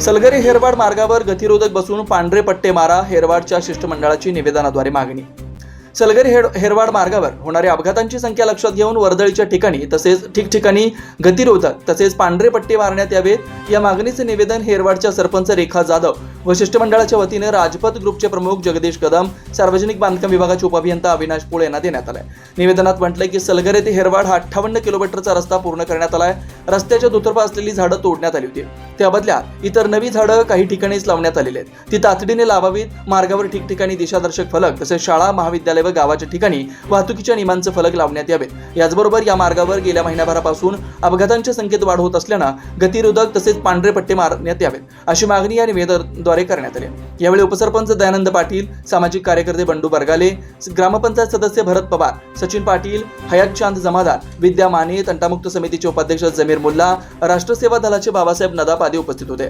सलगरी हेरवाड मार्गावर गतिरोधक बसून पांढरे पट्टे मारा हेरवाडच्या शिष्टमंडळाची निवेदनाद्वारे मागणी. सलगरी हेड हेरवाड मार्गावर होणाऱ्या अपघातांची संख्या लक्षात घेऊन वर्दळीच्या ठिकाणी तसेच ठिकठिकाणी गतिरोधक तसेच पांढरे पट्टे मारण्यात यावेत. या मागणीचे निवेदन हेरवाडच्या सरपंच रेखा जाधव व शिष्टमंडळाच्या वतीने राजपथ ग्रुपचे प्रमुख जगदीश कदम सार्वजनिक बांधकाम विभागाचे उपअभियंता अविनाश पोळे यांना देण्यात आलाय. निवेदनात म्हटलंय की सलगरे ते हेरवाड हा अठ्ठावन्न किलोमीटरचा रस्ता पूर्ण करण्यात आलाय. रस्त्याच्या दुतर्फा असलेली झाडं तोडण्यात आली होती. त्या बदल्यात इतर नवी झाडं काही ठिकाणीच लावण्यात आलेली आहेत. ती तातडीने लावावीत. मार्गावर ठिकठिकाणी दिशादर्शक फलक तसेच शाळा महाविद्यालय व गावाच्या ठिकाणी वाहतुकीच्या नियमांचे फलक लावण्यात यावे. याचबरोबर या मार्गावर गेल्या महिन्याभरापासून अपघातांच्या संख्येत वाढ होत असल्यानं गतिरोधक तसेच पांढरे पट्टे मारण्यात यावेत अशी मागणी या निवेदनाद्वारे करण्यात आली यावेळी उपसरपंच दयानंद पाटील सामाजिक कार्यकर्ते बंडू बरगाले ग्रामपंचायत सदस्य भरत पवार सचिन पाटील हयात चांद जमादार विद्या माने तंटामुक्त समितीचे उपाध्यक्ष जमीर मुल्ला राष्ट्रसेवा दलाचे बाबासाहेब नदाप आदी उपस्थित होते.